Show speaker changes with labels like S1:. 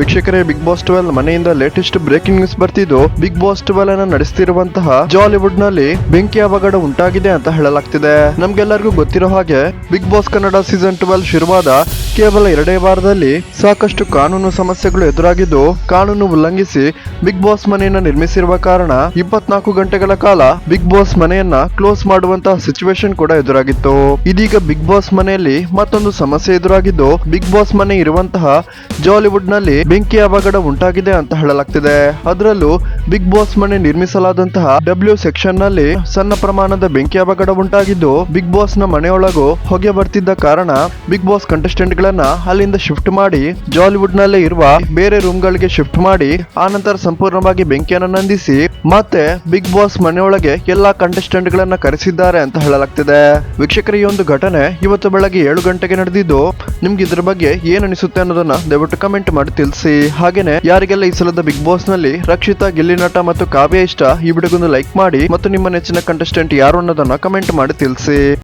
S1: ವೀಕ್ಷಕರೇ Bigg Boss twelve ಮನೆಯಿಂದ latest breaking news ಬರ್ತಿದ್ದು. ಬಿಗ್ ಬಾಸ್ ಟ್ವೆಲ್ ಅನ್ನ ನಡೆಸ್ತಿರುವಂತಹ ಜಾಲಿವುಡ್ನಲ್ಲಿ ಬೆಂಕಿ ಅವಘಡ ಉಂಟಾಗಿದೆ ಅಂತ ಹೇಳಲಾಗ್ತಿದೆ. ನಮ್ಗೆಲ್ಲರಿಗೂ ಗೊತ್ತಿರೋ ಹಾಗೆ Bigg Boss Kannada season twelve ಶುರುವಾದ ಕೇವಲ ಎರಡೇ ವಾರದಲ್ಲಿ ಸಾಕಷ್ಟು ಕಾನೂನು ಸಮಸ್ಯೆಗಳು ಎದುರಾಗಿದ್ದು ಕಾನೂನು ಉಲ್ಲಂಘಿಸಿ ಬಿಗ್ ಬಾಸ್ ಮನೆಯನ್ನ ನಿರ್ಮಿಸಿರುವ ಕಾರಣ ಇಪ್ಪತ್ನಾಲ್ಕು ಗಂಟೆಗಳ ಕಾಲ ಬಿಗ್ ಬಾಸ್ ಮನೆಯನ್ನ ಕ್ಲೋಸ್ ಮಾಡುವಂತಹ ಸಿಚುವೇಶನ್ ಕೂಡ ಎದುರಾಗಿತ್ತು. ಇದೀಗ ಬಿಗ್ ಬಾಸ್ ಮನೆಯಲ್ಲಿ ಮತ್ತೊಂದು ಸಮಸ್ಯೆ ಎದುರಾಗಿದ್ದು ಬಿಗ್ ಬಾಸ್ ಮನೆ ಇರುವಂತಹ ಜಾಲಿವುಡ್ನಲ್ಲಿ ಬೆಂಕಿ ಅವಘಡ ಉಂಟಾಗಿದೆ ಅಂತ ಹೇಳಲಾಗ್ತಿದೆ. ಅದರಲ್ಲೂ ಬಿಗ್ ಬಾಸ್ ಮನೆ ನಿರ್ಮಿಸಲಾದಂತಹ ಡಬ್ಲ್ಯೂ ಸೆಕ್ಷನ್ನಲ್ಲಿ ಸಣ್ಣ ಪ್ರಮಾಣದ ಬೆಂಕಿ ಅವಘಡ ಉಂಟಾಗಿದ್ದು ಬಿಗ್ ಬಾಸ್ನ ಮನೆಯೊಳಗೂ ಹೊಗೆ ಬರ್ತಿದ್ದ ಕಾರಣ ಬಿಗ್ ಬಾಸ್ ಕಂಟೆಸ್ಟೆಂಟ್ ಗಳನ್ನ ಅಲ್ಲಿಂದ ಶಿಫ್ಟ್ ಮಾಡಿ ಜಾಲಿವುಡ್ ನಲ್ಲೇ ಇರುವ ಬೇರೆ ರೂಮ್ ಗಳಿಗೆ ಶಿಫ್ಟ್ ಮಾಡಿ, ಆನಂತರ ಸಂಪೂರ್ಣವಾಗಿ ಬೆಂಕಿಯನ್ನು ನಂದಿಸಿ, ಮತ್ತೆ ಬಿಗ್ ಬಾಸ್ ಮನೆಯೊಳಗೆ ಎಲ್ಲಾ ಕಂಟೆಸ್ಟೆಂಟ್ ಗಳನ್ನ ಕರೆಸಿದ್ದಾರೆ ಅಂತ ಹೇಳಲಾಗ್ತಿದೆ. ವೀಕ್ಷಕರ, ಈ ಒಂದು ಘಟನೆ ಇವತ್ತು ಬೆಳಗ್ಗೆ ಏಳು ಗಂಟೆಗೆ ನಡೆದಿದ್ದು, ನಿಮ್ಗೆ ಇದ್ರ ಬಗ್ಗೆ ಏನ್ ಅನಿಸುತ್ತೆ ಅನ್ನೋದನ್ನ ದಯವಿಟ್ಟು ಕಮೆಂಟ್ ಮಾಡಿ ತಿಳಿಸಿ. ಹಾಗೇನೆ, ಯಾರಿಗೆಲ್ಲ ಈ ಸಲದ ಬಿಗ್ ಬಾಸ್ನಲ್ಲಿ ರಕ್ಷಿತಾ, ಗಿಲ್ಲಿ ನಟ ಮತ್ತು ಕಾವ್ಯ ಇಷ್ಟ, ಈ ಬಿಡಗೊಂದು ಲೈಕ್ ಮಾಡಿ, ಮತ್ತು ನಿಮ್ಮ ನೆಚ್ಚಿನ ಕಂಟೆಸ್ಟೆಂಟ್ ಯಾರು ಅನ್ನೋದನ್ನ ಕಮೆಂಟ್ ಮಾಡಿ ತಿಳಿಸಿ.